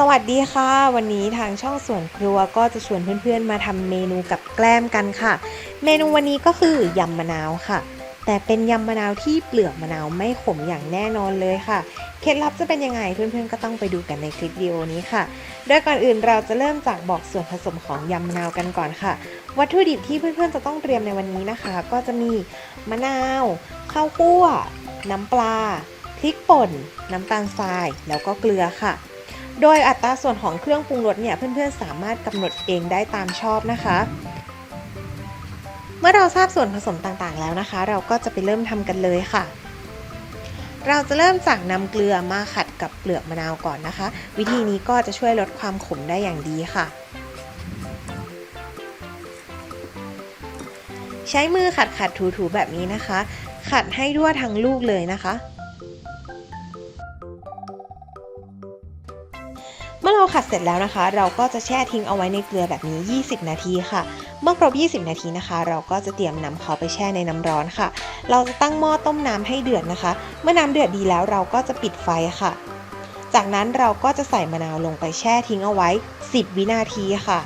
สวัสดีค่ะ วันนี้ทางช่องสวนครัวก็จะชวนเพื่อนๆมาทำเมนูกับแกล้มกันค่ะ เมนูวันนี้ก็คือยำมะนาวค่ะ แต่เป็นยำมะนาวที่เปลือกมะนาวไม่ขมอย่างแน่นอนเลยค่ะ เคล็ดลับจะเป็นยังไงเพื่อนๆก็ต้องไปดูกันในคลิปวิดีโอนี้ค่ะ โดยก่อนอื่นเราจะเริ่มจากบอกส่วนผสมของยำมะนาวกันก่อนค่ะ วัตถุดิบที่เพื่อนๆจะต้องเตรียมในวันนี้นะคะ ก็จะมีมะนาวข้าวคั่ว น้ำปลาพริกป่น น้ำตาลทราย แล้วก็เกลือค่ะ โดยอัตราส่วนของเครื่องปรุงรสเนี่ยเพื่อนๆสามารถกำหนดเองได้ตามชอบนะคะ เมื่อเราทราบส่วนผสมต่างๆแล้วนะคะ เราก็จะไปเริ่มทำกันเลยค่ะ เราจะเริ่มจากนำเกลือมาขัดกับเปลือกมะนาวก่อนนะคะ วิธีนี้ก็จะช่วยลดความขมได้อย่างดีค่ะใช้มือขัดขัดถูถูๆแบบนี้นะคะ ขัดให้ทั่วทั้งลูกเลยนะคะ เมื่อเราขัดเสร็จแล้วนะคะ เราก็จะแช่ทิ้งเอาไว้ในเกลือแบบนี้ 20 นาทีค่ะ เมื่อครบ 20 นาทีนะคะ เราก็จะเตรียมนำเขาไปแช่ในน้ำร้อนค่ะ เราจะตั้งหม้อต้มน้ำให้เดือดนะคะ เมื่อน้ำเดือดดีแล้วเราก็จะปิดไฟค่ะ จากนั้นเราก็จะใส่มะนาวลงไปแช่ทิ้งเอาไว้ 10 วินาทีค่ะ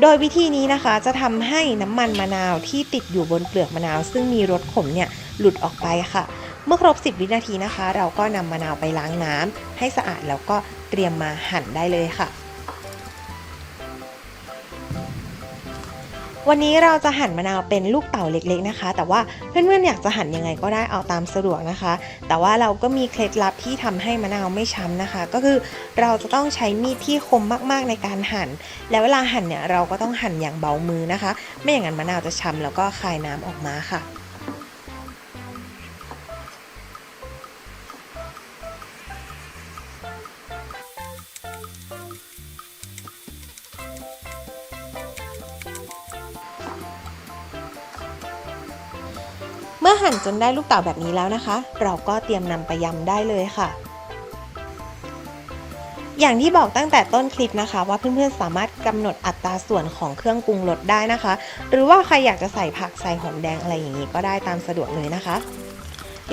โดยวิธีนี้นะคะจะทำให้น้ำมันมะนาวที่ติดอยู่บนเปลือกมะนาว ซึ่งมีรสขมเนี่ยหลุดออกไปค่ะ เมื่อครบ 10 วินาทีนะคะ เราก็นำมะนาวไปล้างน้ำให้สะอาดแล้วก็เตรียมมาหั่นได้เลยค่ะ วันนี้เราจะหั่นมะนาวเป็นลูกเต่าเล็กๆนะคะ แต่ว่าเพื่อนๆอยากจะหั่นยังไงก็ได้เอาตามสะดวกนะคะ แต่ว่าเราก็มีเคล็ดลับที่ทำให้มะนาวไม่ช้ำนะคะ ก็คือเราจะต้องใช้มีดที่คมมากๆในการหั่น แล้วเวลาหั่นเนี่ยเราก็ต้องหั่นอย่างเบามือนะคะ ไม่อย่างนั้นมะนาวจะช้ำแล้วก็คายน้ำออกมาค่ะ อหั่นจนได้ลูกเต๋าแบบนี้แล้วนะคะ เราก็เตรียมนำไปยำได้เลยค่ะ อย่างที่บอกตั้งแต่ต้นคลิปนะคะ ว่าเพื่อนๆสามารถกำหนดอัตราส่วนของเครื่องปรุงรสได้นะคะ หรือว่าใครอยากจะใส่ผักใส่หอมแดงอะไรอย่างนี้ก็ได้ตามสะดวกเลยนะคะ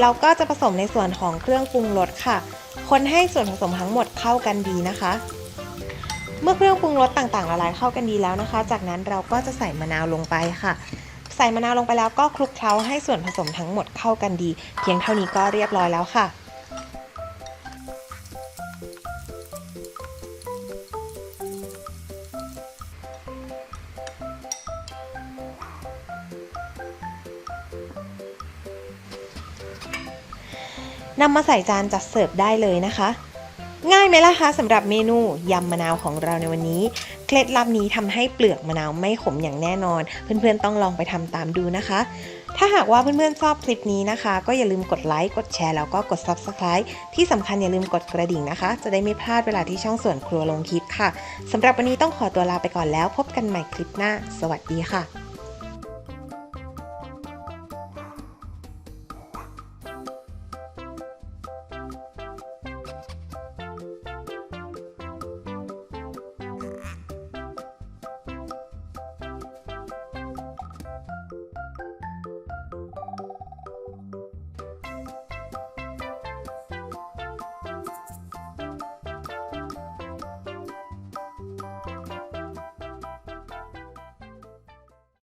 เราก็จะผสมในส่วนของเครื่องปรุงรสค่ะ คนให้ส่วนผสมทั้งหมดเข้ากันดีนะคะเมื่อเครื่องปรุงรสต่างๆละลายเข้ากันดีแล้วนะคะ จากนั้นเราก็จะใส่มะนาวลงไปค่ะ ใส่มะนาวลงไปแล้วก็คลุกเคล้าให้ส่วนผสมทั้งหมดเข้ากันดี เพียงเท่านี้ก็เรียบร้อยแล้วค่ะนำมาใส่จานจัดเสิร์ฟได้เลยนะคะ ง่ายไหมล่ะคะสำหรับเมนูยำมะนาวของเราในวันนี้ เคล็ดลับนี้ทำให้เปลือกมะนาวไม่ขมอย่างแน่นอน เพื่อนๆต้องลองไปทำตามดูนะคะ ถ้าหากว่าเพื่อนๆชอบคลิปนี้นะคะ ก็อย่าลืมกดไลค์กดแชร์แล้วก็กด Subscribe ที่สำคัญอย่าลืมกดกระดิ่งนะคะ จะได้ไม่พลาดเวลาที่ช่องส่วนครัวลงคลิปค่ะสำหรับวันนี้ต้องขอตัวลาไปก่อนแล้ว พบกันใหม่คลิปหน้า สวัสดีค่ะ